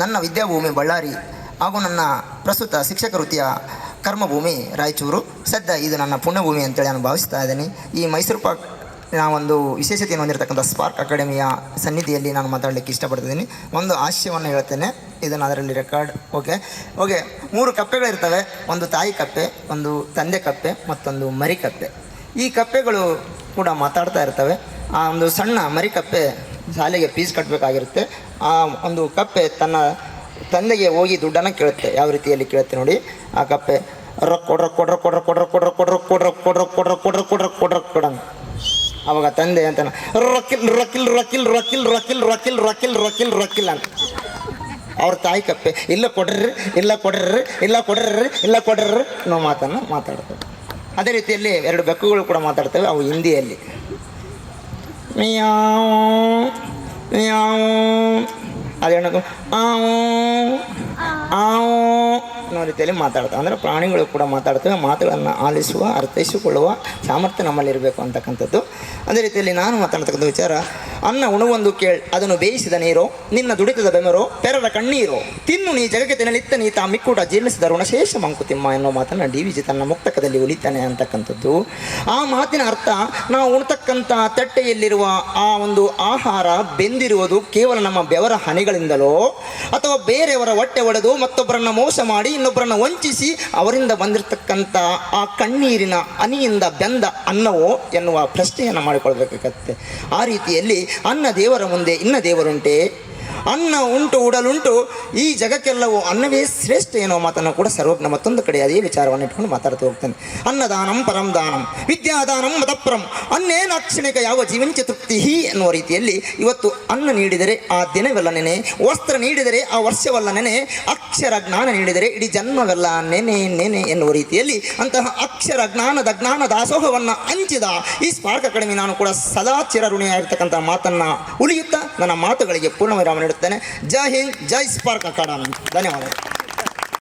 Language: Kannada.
ನನ್ನ ವಿದ್ಯಾಭೂಮಿ ಬಳ್ಳಾರಿ ಹಾಗೂ ನನ್ನ ಪ್ರಸ್ತುತ ಶಿಕ್ಷಕ ವೃತ್ತಿಯ ಕರ್ಮಭೂಮಿ ರಾಯಚೂರು. ಸದ್ಯ ಇದು ನನ್ನ ಪುಣ್ಯಭೂಮಿ ಅಂತೇಳಿ ನಾನು ಭಾವಿಸ್ತಾ ಇದ್ದೀನಿ. ಈ ಮೈಸೂರು ಪಾಕ್ ಒಂದು ವಿಶೇಷತೆಯನ್ನು ಹೊಂದಿರತಕ್ಕಂಥ ಸ್ಪಾರ್ಕ್ ಅಕಾಡೆಮಿಯ ಸನ್ನಿಧಿಯಲ್ಲಿ ನಾನು ಮಾತಾಡಲಿಕ್ಕೆ ಇಷ್ಟಪಡ್ತಿದ್ದೀನಿ. ಒಂದು ಆಶಯವನ್ನು ಹೇಳ್ತೇನೆ. ಇದನ್ನು ಅದರಲ್ಲಿ ರೆಕಾರ್ಡ್, ಓಕೆ. ಓಕೆ, ಮೂರು ಕಪ್ಪೆಗಳಿರ್ತವೆ ಒಂದು ತಾಯಿ ಕಪ್ಪೆ, ಒಂದು ತಂದೆ ಕಪ್ಪೆ, ಮತ್ತೊಂದು ಮರಿ ಕಪ್ಪೆ. ಈ ಕಪ್ಪೆಗಳು ಕೂಡ ಮಾತಾಡ್ತಾ ಇರ್ತವೆ. ಆ ಒಂದು ಸಣ್ಣ ಮರಿ ಕಪ್ಪೆ ಶಾಲೆಗೆ ಫೀಸ್ ಕಟ್ಟಬೇಕಾಗಿರುತ್ತೆ ಆ ಒಂದು ಕಪ್ಪೆ ತನ್ನ ತಂದೆಗೆ ಹೋಗಿ ದುಡ್ಡನ್ನು ಕೇಳುತ್ತೆ ಯಾವ ರೀತಿಯಲ್ಲಿ ಕೇಳುತ್ತೆ ನೋಡಿ ಆ ಕಪ್ಪೆ ರೊಕ್ಕ ಕೊಡ್ರ ಕೊಡ್ರ ಕೊಡ್ರ ಕೊಡ್ರ ಕೊಡ್ರ ಕೊಡ್ರ ಕೊಡ್ರ ಕೊಡ್ರ ಕೊಡ್ರ ಕೊಡ್ರ ಕೊಡ್ರ ಕೊಡ್ರ ಕೊಡಂಗ ಅವಾಗ ತಂದೆ ಅಂತ ರೊಕ್ಕಿಲ್ ರೊಕ್ಕಿಲ್ ರೊಕ್ಕಿಲ್ ರೊಕ್ಕಿಲ್ ರೊಕ್ಕಿಲ್ ರೊಕ್ಕಿಲ್ ರೊಕ್ಕಿಲ್ ರೊಕ್ಕಿಲ್ ರೊಕ್ಕಿಲ್ ಅಂತ ಅವ್ರ ತಾಯಿ ಕಪ್ಪೆ ಇಲ್ಲ ಕೊಡ್ರಿ ಇಲ್ಲ ಕೊಡ್ರಿ ಇಲ್ಲ ಕೊಡ್ರಿ ಇಲ್ಲ ಕೊಡ್ರಿ ಅನ್ನೋ ಮಾತನ್ನು ಮಾತಾಡ್ತವೆ ಅದೇ ರೀತಿಯಲ್ಲಿ ಎರಡು ಬೆಕ್ಕುಗಳು ಕೂಡ ಮಾತಾಡ್ತವೆ ಅವು ಹಿಂದಿಯಲ್ಲಿ ಮಿಯಾವ್ 안녕. ಅದು ಹೆಣ್ಣು ಆವು ಆವು ಅನ್ನೋ ರೀತಿಯಲ್ಲಿ ಮಾತಾಡ್ತವೆ ಅಂದರೆ ಪ್ರಾಣಿಗಳು ಕೂಡ ಮಾತಾಡ್ತವೆ, ಮಾತುಗಳನ್ನು ಆಲಿಸುವ, ಅರ್ಥೈಸಿಕೊಳ್ಳುವ ಸಾಮರ್ಥ್ಯ ನಮ್ಮಲ್ಲಿರಬೇಕು ಅಂತಕ್ಕಂಥದ್ದು. ಅದೇ ರೀತಿಯಲ್ಲಿ ನಾನು ಮಾತಾಡ್ತಕ್ಕಂಥ ವಿಚಾರ, ಅನ್ನ ಉಣವೊಂದು ಕೇಳಿ, ಅದನ್ನು ಬೇಯಿಸಿದ ನೀರು, ನಿನ್ನ ದುಡಿತದ ಬೆಮರು ಪೆರರ ಕಣ್ಣೀರು, ತಿನ್ನು ನೀ ಜಗಕ್ಕೆ ತಿನ್ನಲಿತ್ತ ನೀ ತಾ ಮಿಕ್ಕೂಟ ಜೀರ್ಣಿಸಿದ ಋಣಶೇಷ ಮಂಕುತಿಮ್ಮ ಎನ್ನುವ ಮಾತನ್ನು ಡಿ ವಿ ಜಿ ತನ್ನ ಮುಕ್ತಕದಲ್ಲಿ ಉಳಿತಾನೆ ಅಂತಕ್ಕಂಥದ್ದು. ಆ ಮಾತಿನ ಅರ್ಥ, ನಾವು ಉಣತಕ್ಕಂಥ ತಟ್ಟೆಯಲ್ಲಿರುವ ಆ ಒಂದು ಆಹಾರ ಬೆಂದಿರುವುದು ಕೇವಲ ನಮ್ಮ ಬೆವರ ಹನಿಗಳಿಂದಲೋ ಅಥವಾ ಬೇರೆಯವರ ಹೊಟ್ಟೆ ಒಡೆದು ಮತ್ತೊಬ್ಬರನ್ನ ಮೋಸ ಮಾಡಿ ಇನ್ನೊಬ್ಬರನ್ನ ವಂಚಿಸಿ ಅವರಿಂದ ಬಂದಿರತಕ್ಕಂಥ ಆ ಕಣ್ಣೀರಿನ ಅನಿಯಿಂದ ಬೆಂದ ಅನ್ನವೋ ಎನ್ನುವ ಪ್ರಶ್ನೆಯನ್ನು ಮಾಡಿಕೊಳ್ಬೇಕಾಗತ್ತೆ ಆ ರೀತಿಯಲ್ಲಿ ಅನ್ನ ದೇವರ ಮುಂದೆ ಇನ್ನ ದೇವರುಂಟೆ ಅನ್ನ ಉಂಟು ಉಡಲುಂಟು ಈ ಜಗಕ್ಕೆಲ್ಲವೂ ಅನ್ನವೇ ಶ್ರೇಷ್ಠ ಎನ್ನುವ ಮಾತನ್ನು ಕೂಡ ಸರ್ವಜ್ಞ ಮತ್ತೊಂದು ಕಡೆ ಅದೇ ವಿಚಾರವನ್ನು ಇಟ್ಕೊಂಡು ಮಾತಾಡ್ತಾ ಹೋಗ್ತಾನೆ. ಅನ್ನದಾನಂ ಪರಂ ದಾನಂ, ವಿದ್ಯಾದಾನಂ ಮತಪ್ರಂ ಅನ್ನೇ ನಾಕ್ಷಣಿಕ ಯಾವ ಜೀವಂಚ ತೃಪ್ತಿ ಎನ್ನುವ ರೀತಿಯಲ್ಲಿ ಇವತ್ತು ಅನ್ನ ನೀಡಿದರೆ, ಆ ದಿನವೆಲ್ಲ ನೆನೆ, ವಸ್ತ್ರ ನೀಡಿದರೆ, ಆ ವರ್ಷವಲ್ಲ ನೆನೆ, ಅಕ್ಷರ ಜ್ಞಾನ ನೀಡಿದರೆ, ಇಡೀ ಜನ್ಮವೆಲ್ಲ ನೆನೆ ನೆನೆ ಎನ್ನುವ ರೀತಿಯಲ್ಲಿ ಅಂತಹ ಅಕ್ಷರ ಜ್ಞಾನದ ಜ್ಞಾನ ದಾಸೋಹವನ್ನು ಹಂಚಿದ ಈ ಸ್ಪಾರ್ಕ್ ಅಕಾಡೆಮಿ ನಾನು ಕೂಡ ಸದಾ ಚಿರಋಣಿಯಾಗಿರ್ತಕ್ಕಂಥ ಮಾತನ್ನು ಉಳಿಯುತ್ತಾ, ನನ್ನ ಮಾತುಗಳಿಗೆ ಪೂರ್ಣ ವಿರಾಮ ನೀಡುತ್ತೇನೆ ಜೈ ಹಿಂದ್ ಜೈ ಸ್ಪಾರ್ಕ್ ಅಕಾಡೆಮಿ ಧನ್ಯವಾದಗಳು.